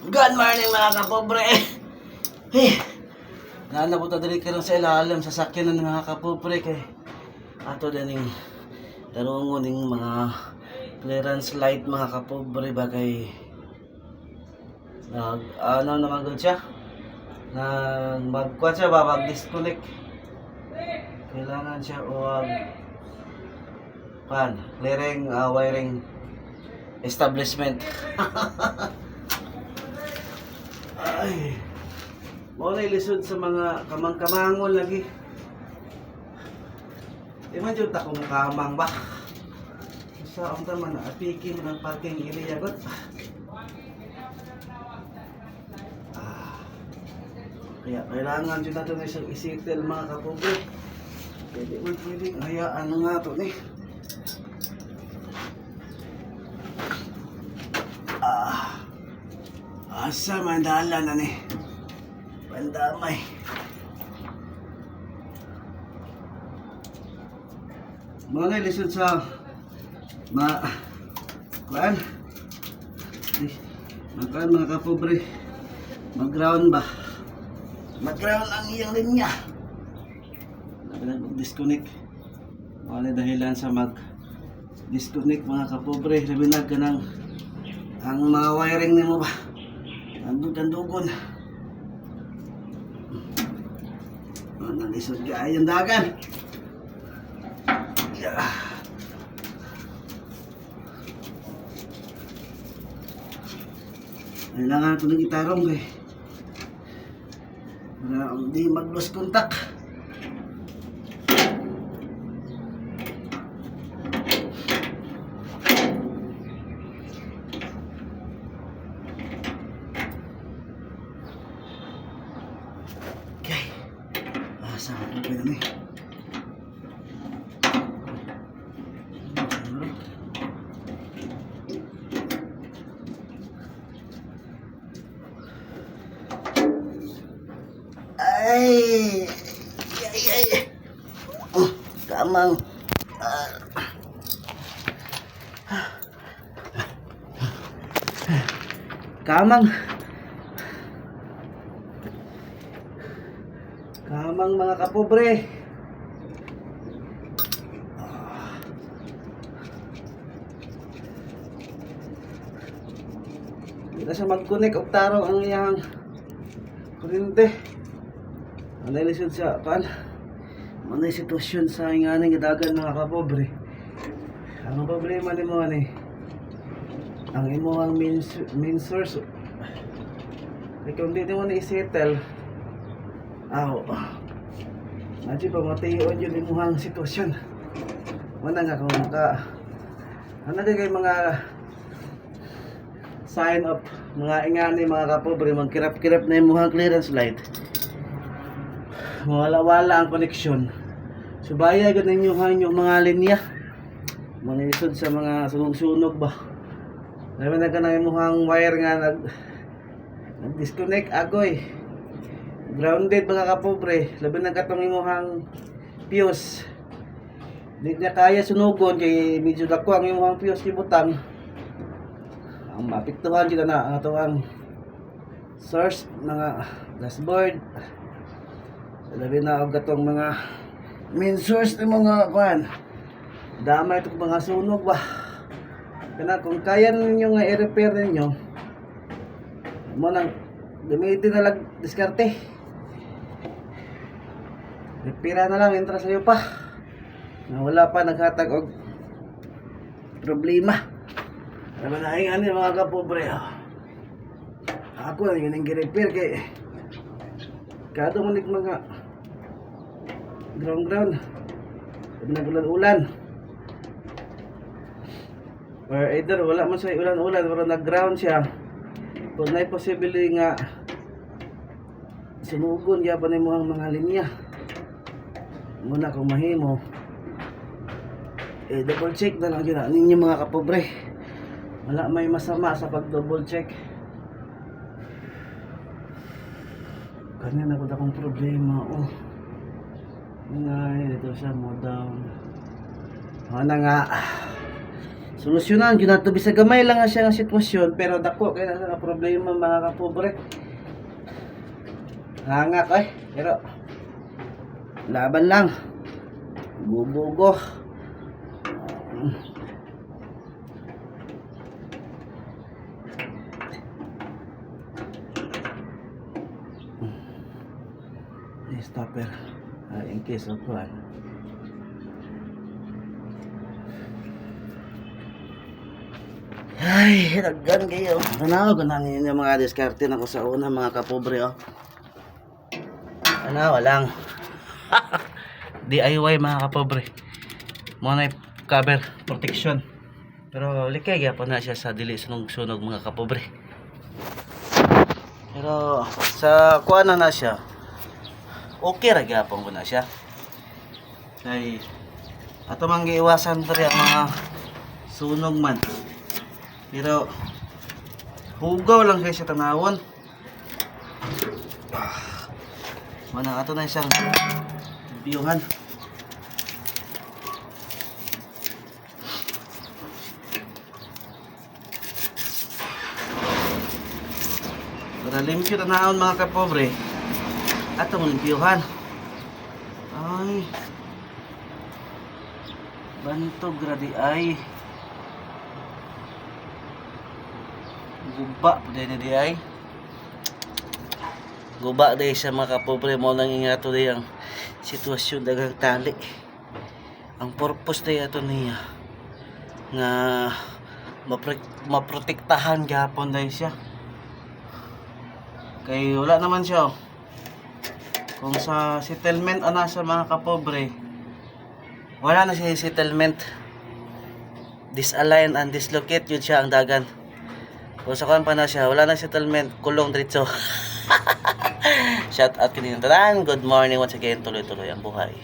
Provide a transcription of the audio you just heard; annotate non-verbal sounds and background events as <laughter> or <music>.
Good morning mga kapobre. Eh, naanabuta dali ka lang sa ilalim sa sakyan ng mga kapobre kay ato din yung tarungo ng mga clearance light mga kapobre ba kay nag ano naman gud siya? Nag magkuha siya ba disconnect kailangan siya o pan clearing ah, wiring establishment <laughs> Ay. Mo na ilisod sa mga kamang-kamangon lagi. Di man jud ta kung kamang ba. Sa ang man na apiki mo ng parking area got. Ah. Kaya kailangan dyan natin isang isitel mga kapobre. Pwede man pwedeng hayaan nga to ni. Ah. Asa mandala na ni. Pandamay. Mga lisod sa ma kuan. Magkaan mga kapobre. Mag-ground ba? Mag-ground ang iyang linya. Nag-disconnect. Wala dahilan sa mag disconnect mga kapobre. Labinag ka ng ang mga wiring nimo ba? Dugon. Oh, nalisod ka ay ang dagan. Yeah. Kailangan ko ng itarong eh. Para hindi mag-lose contact. Ah, ko pa yun eh? Ay! Ay, ay. Oh, kamang. Ah. Kamang. Kamang mga kapobre. Hindi na siya mag-connect og ang iyang kuryente. Ano lisod siya pan? Yung sitwasyon sa inganing dagan mga kapobre? Ang problema ni mo ni ang imo ang main, main source ay kung di mo na isettle aw Medyo pa matayon yun imuhang sitwasyon. Wala nga kung maka Ano kay mga Sign up? Mga ingani mga kapobre Magkirap-kirap na imuhang clearance light. Mawala-wala ang koneksyon. Subaya ganun yung yung mga linya. Mga isod sa mga sunog-sunog ba? Labi na ka na imuhang wire nga nag Nag-disconnect agoy grounded mga kapobre. Labi na katong imuhang fuse. Di niya kaya sunugon kay medyo dako ang imuhang fuse ibutang ang mapiktuhan kita na ang ato ang source mga dashboard. Labi na og katong mga main source ng mga kwan damay ito mga sunog ba? Kana kung kaya ninyo nga i-repair ninyo mo nang gamitin na lang diskarte Repira na lang, entra sa'yo pa. Na wala pa naghatag og problema. Alam na ay ani mga kapobre. ah. Ako na yun ang repair kay Kado mo mga ground ground. Nagulan-ulan. Or either wala man sa ulan-ulan pero nag-ground siya. Kung na possible nga sinugon yapan mo ang mga linya muna kung mahimo. Eh double check na lang yun ninyo mga kapobre. Wala may masama sa pag double check. Kanina ko akong problema oh. Nga ito siya mo down. Ano nga. Solusyonan gyud nato bisag gamay lang siya nga sitwasyon pero dako kay na nga problema mga kapobre. Hangak ay pero laban lang gubugo Ni stopper uh, in case of one Ay, daggan kayo. Ano, ganan ninyo mga diskarte na ko sa una mga kapobre oh. Ano, walang. DIY mga kapobre. Mo cover protection. Pero likay gyapon na siya sa dili sunog-sunog mga kapobre. Pero sa kuha na siya. Okay ra gyapon ko na siya. Kay ato mang giiwasan pa rin ang mga sunog man. Pero hugaw lang kayo sa tanawon. Mana ato na isang biyuhan. Para limpyo tanawon mga kapobre. Ato mo limpyuhan. Ay. Bantog gradi ay. Guba po din di ay. Guba din sa mga kapobre mo nang ingato din ang sitwasyon dagang tali. Ang purpose din ato niya nga maprotektahan gapon dahil siya. Kay wala naman siya. oh. Kung sa settlement ana sa mga kapobre, wala na siya settlement. Disalign and dislocate yun siya ang dagan. Kung sa kuan pa na siya, wala na settlement, kulong diretso. <laughs> Shout out kanina tanan. Good morning once again. Tuloy-tuloy ang buhay.